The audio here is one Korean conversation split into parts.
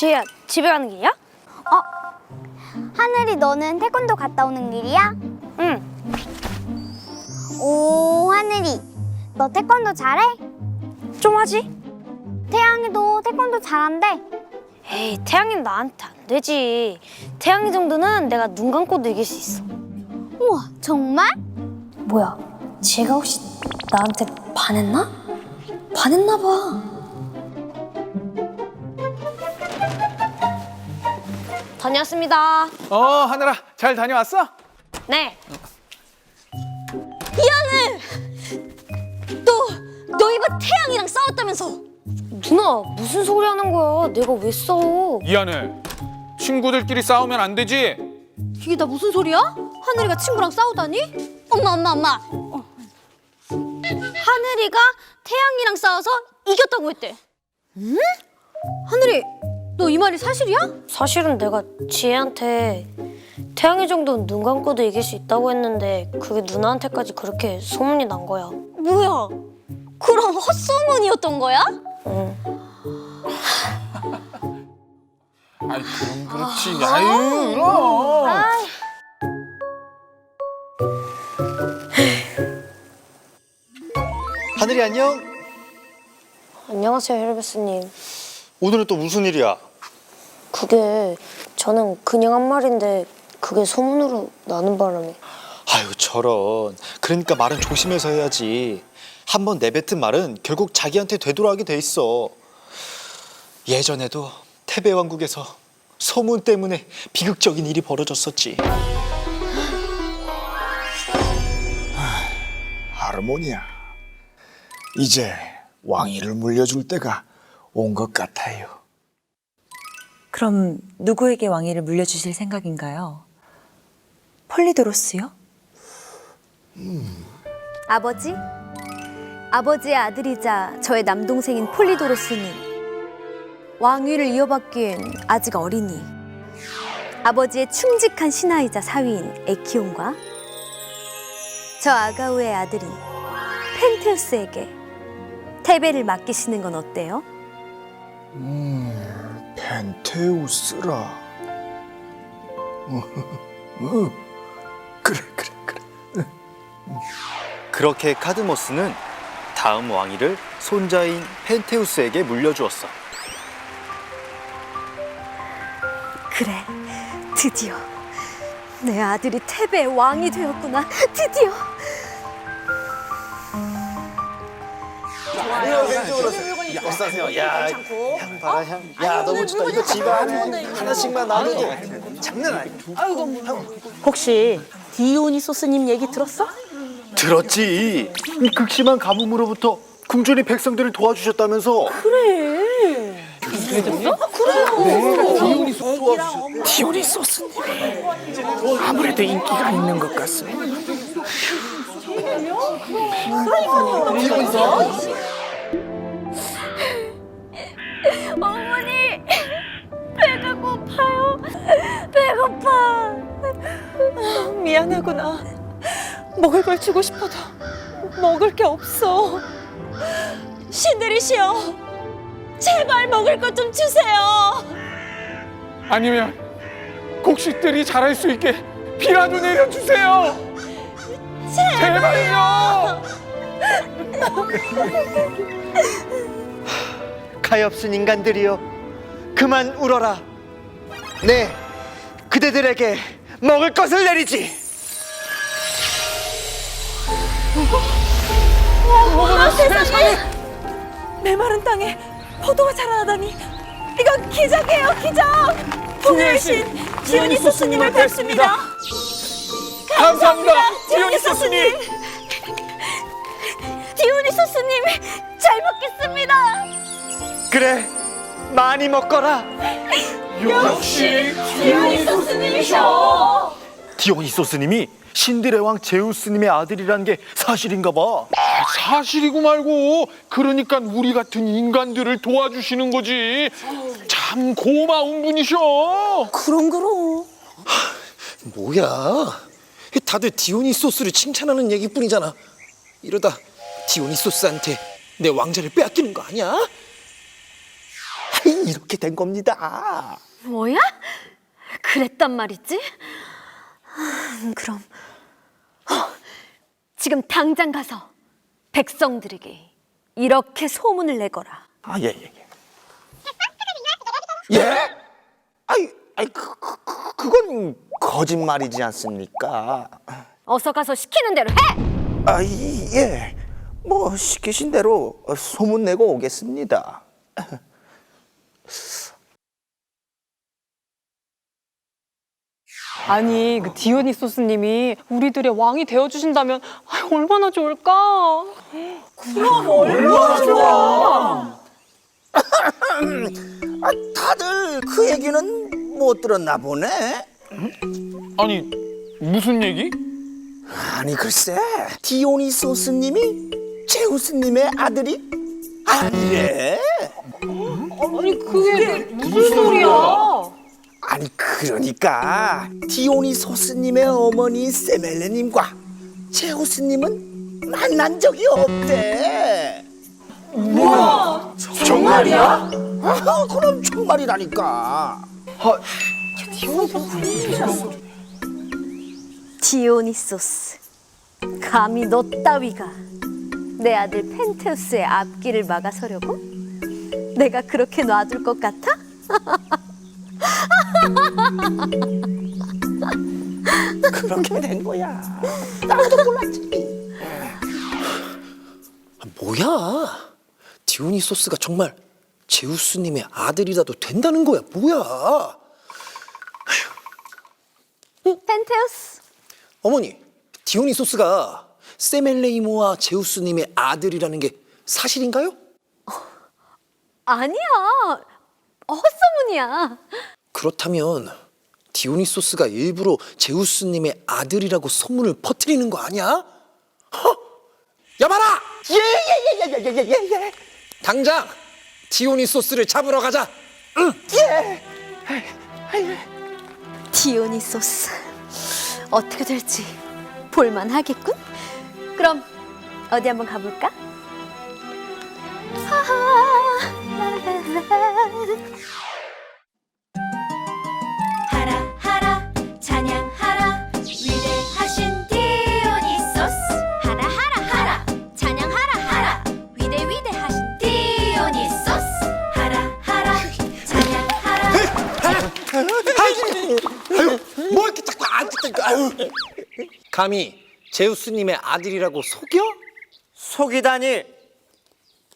지혜야! 집에 가는 길이야? 하늘이 너는 태권도 갔다 오는 길이야? 응. 오, 하늘이. 너 태권도 잘해? 좀 하지? 태양이도 태권도 잘한대. 에이, 태양이는 나한테 안 되지. 태양이 정도는 내가 눈 감고도 이길 수 있어. 우와, 정말? 뭐야, 지혜가 혹시 나한테 반했나? 반했나 봐. 다녀왔습니다. 어 하늘아 잘 다녀왔어? 네. 너, 너 이번 태양이랑 싸웠다면서? 누나, 무슨 소리 하는 거야? 내가 왜 싸워? 미안해 친구들끼리 싸우면 안 되지 이게 다 무슨 소리야? 하늘이가 친구랑 싸우다니? 엄마, 엄마, 엄마. 어. 하늘이가 태양이랑 싸워서 이겼다고 했대. 응? 하늘이, 너 이 말이 사실이야? 사실은 내가 지혜한테 태양이 정도는 눈 감고도 이길 수 있다고 했는데 그게 누나한테까지 그렇게 소문이 난 거야. 뭐야? 그럼 헛소문이었던 거야? 응. 아이 그럼 그렇지 아유 그럼 하늘이 안녕? 안녕하세요, 헬베스님. 오늘은 또 무슨 일이야? 그게 저는 그냥 한 말인데 그게 소문으로 나는 바람에 아유 저런. 그러니까 말은 조심해서 해야지. 한 번 내뱉은 말은 결국 자기한테 되돌아가게 돼 있어. 예전에도 태배 왕국에서 소문 때문에 비극적인 일이 벌어졌었지. 하르모니아. 이제 왕위를 물려줄 때가 온 것 같아요. 그럼 누구에게 왕위를 물려주실 생각인가요? 폴리도로스요? 아버지? 아버지의 아들이자 저의 남동생인 폴리도로스는 왕위를 이어받기엔 아직 어리니 아버지의 충직한 신하이자 사위인 에키온과 저 아가우의 아들인 펜테우스에게 태배를 맡기시는 건 어때요? 음, 펜테우스라. 어, 그래, 그래, 그래. 그렇게 카드모스는 다음 왕위를 손자인 펜테우스에게 물려주었어 그래, 드디어 내 아들이 태배의 왕이 되었구나. 드디어. 어서오세요 야, 향 봐라 향. 야 너무 좋다. 이거 집안에 하나씩만 나누니 장난 아니야. 혹시 디오니 소스님 얘기 들었어? 들었지. 이 극심한 가뭄으로부터 궁전이 백성들을 도와주셨다면서. 디오니 소스님이 아무래도 인기가 있는 것 같습니다. 어머니, 미안하구나. 먹을 걸 주고 싶어도 먹을 게 없어. 신들이시여, 제발 먹을 것 좀 주세요. 아니면 곡식들이 자랄 수 있게 비라도 내려주세요 제발요 가엾은 인간들이여 그만 울어라 네 그대들에게 먹을 것을 내리지 메마른 땅에 포도가 자라나다니! 이건 기적이에요 기적! 풍요의 신 디오니소스님을 뵙습니다. 감사합니다. 디오니소스님 디오니소스님, 잘 먹겠습니다. 그래 많이 먹거라. 역시 디오니 소스님이셔. 디오니 소스님이 신들의 왕 제우스님의 아들이라는 게 사실인가 봐 사실이고 말고 그러니까 우리 같은 인간들을 도와주시는 거지 참 고마운 분이셔 그럼 그럼. 뭐야? 다들 디오니소스를 칭찬하는 얘기뿐이잖아. 이러다 디오니소스한테 내 왕자를 빼앗기는 거 아니야? 아이, 이렇게 된 겁니다. 뭐야? 그랬단 말이지? 음, 그럼 어, 지금 당장 가서 백성들에게 이렇게 소문을 내거라. 아, 예, 예, 예. 예? 아이, 아이, 그, 그, 그, 그건 거짓말이지 않습니까? 어서 가서 시키는 대로 해. 아 이, 예. 뭐, 시키신 대로 소문 내고 오겠습니다. 아니 그 디오니소스님이 우리들의 왕이 되어 주신다면 얼마나 좋을까? 아, 다들 그 얘기는 못 들었나 보네? 아니 무슨 얘기? 아니 글쎄 디오니소스님이 제우스님의 아들이 아니래 아니 그게 무슨 소리야? 아니 그러니까 디오니소스님의 어머니 세멜레님과 제우스님은 만난 적이 없대 뭐야 정말이야? 아, 그럼 정말이라니까 디오니소스, 감히 너 따위가 내 아들 펜테우스의 앞길을 막아서려고? 내가 그렇게 놔둘 것 같아? 그렇게 된 거야 나도 몰랐지 뭐야? 디오니소스가 정말 제우스님의 아들이라도 된다는 거야? 뭐야? 펜테우스, 어머니, 디오니소스가 세멜레이모와 제우스님의 아들이라는 게 사실인가요? 아니야. 헛소문이야. 그렇다면 디오니소스가 일부러 제우스님의 아들이라고 소문을 퍼뜨리는 거 아니야? 허! 여봐라! 예예예예 예 예 예 당장 디오니소스를 잡으러 가자. 디오니소스. 어떻게 될지 볼만하겠군. 그럼 어디 한번 가볼까? 감히 제우스님의 아들이라고 속여? 속이다니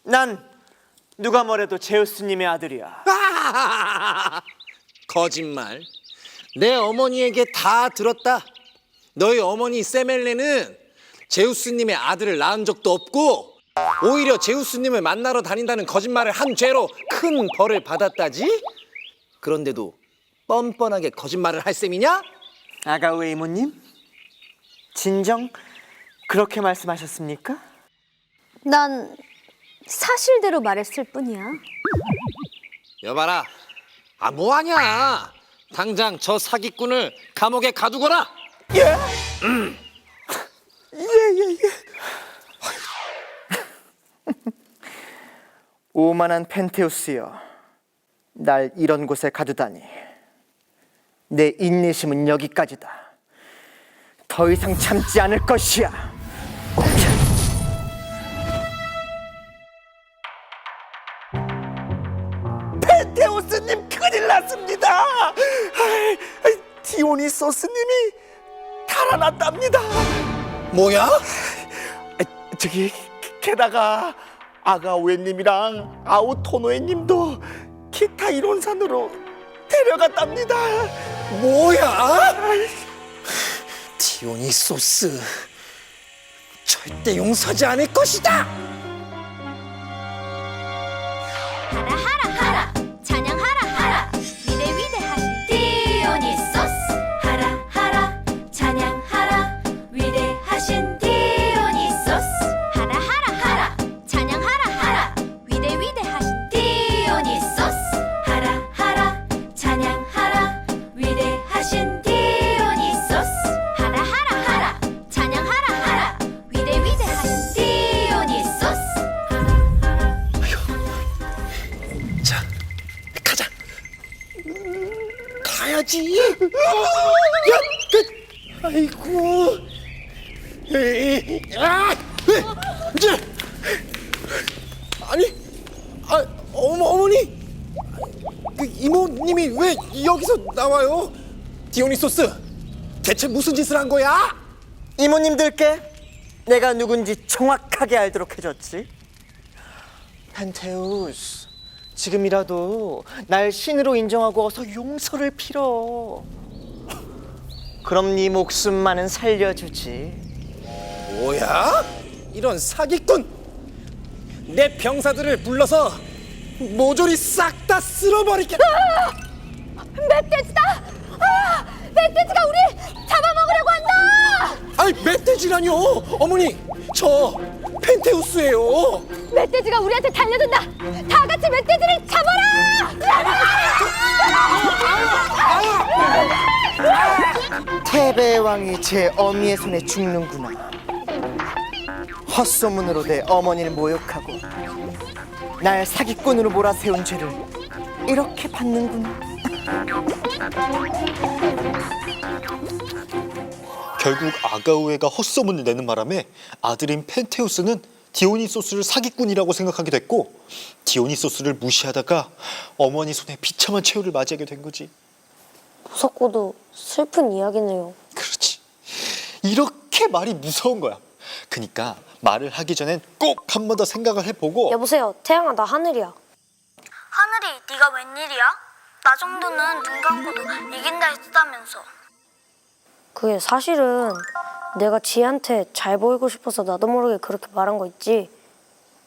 난 누가 뭐래도 제우스님의 아들이야 거짓말. 내 어머니에게 다 들었다. 너희 어머니 세멜레는 제우스님의 아들을 낳은 적도 없고 오히려 제우스님을 만나러 다닌다는 거짓말을 한 죄로 큰 벌을 받았다지? 그런데도 뻔뻔하게 거짓말을 할 셈이냐? 아가우의 이모님 진정 그렇게 말씀하셨습니까? 난 사실대로 말했을 뿐이야. 여봐라. 아 뭐하냐? 당장 저 사기꾼을 감옥에 가두거라. 오만한 펜테우스여 날 이런 곳에 가두다니 내 인내심은 여기까지다 더 이상 참지 않을 것이야 펜테우스님 큰일 났습니다 아이, 아이, 디오니소스님이 달아났답니다 뭐야? 아, 저기 게다가 아가오에님이랑 아우토노에님도 기타 이론산으로 데려갔답니다. 뭐야? 디오니소스 절대 용서하지 않을 것이다. 가지. 그, 아이고. 아! 이제 아니, 아, 어머 어머니, 그 이모님이 왜 여기서 나와요? 디오니소스, 대체 무슨 짓을 한 거야? 이모님들께 내가 누군지 정확하게 알도록 해줬지. 펜테우스. 지금이라도 날 신으로 인정하고 어서 용서를 빌어. 그럼 네 목숨만은 살려주지. 뭐야? 이런 사기꾼! 내 병사들을 불러서 모조리 싹 다 쓸어버리겠다. 멧돼지다! 아! 멧돼지가 우리 잡아먹으려고 한다! 아니 멧돼지라뇨! 어머니, 저 펜테우스예요. 멧돼지가 우리한테 달려든다! 다 같이 멧돼지를 잡아라! 테베 왕이 제 어미의 손에 죽는구나. 헛소문으로 내 어머니를 모욕하고 날 사기꾼으로 몰아세운 죄를 이렇게 받는구나. 결국 아가우에가 헛소문을 내는 바람에 아들인 펜테우스는 디오니소스를 사기꾼이라고 생각하게 됐고 디오니소스를 무시하다가 어머니 손에 비참한 최후를 맞이하게 된 거지. 무섭고도 슬픈 이야기네요. 그렇지. 이렇게 말이 무서운 거야. 그러니까 말을 하기 전엔 꼭 한 번 더 생각을 해보고 여보세요, 태양아 나 하늘이야. 하늘이 네가 웬일이야? 나 정도는 눈 감고도 이긴다 했다면서. 그게 사실은 내가 지한테 잘 보이고 싶어서 나도 모르게 그렇게 말한 거 있지.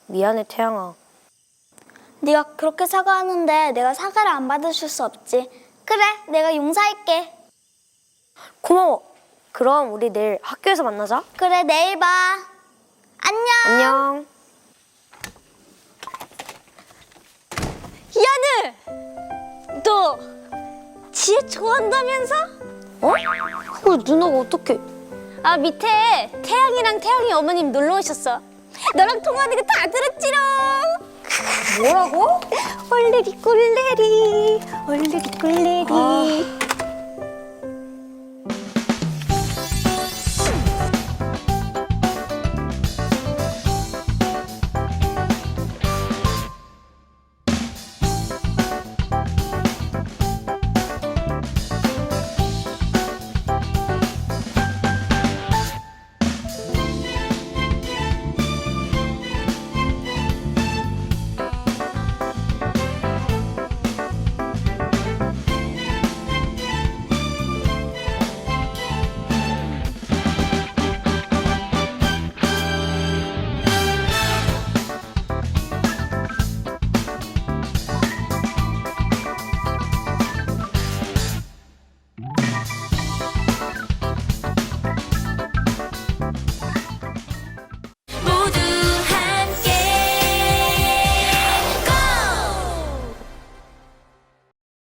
미안해 태양아. 네가 그렇게 사과하는데 내가 사과를 안 받아줄 수 없지. 그래, 내가 용서할게. 고마워. 그럼 우리 내일 학교에서 만나자. 그래, 내일 봐. 안녕. 안녕. 야늘! 너 지혜 좋아한다면서? 어? 그걸 누나가 어떻게? 아 밑에 태양이랑 태양이 어머님 놀러 오셨어. 너랑 통화하는 거 다 들었지롱. 뭐라고? 얼레리 꿀레리 얼레리 꿀레리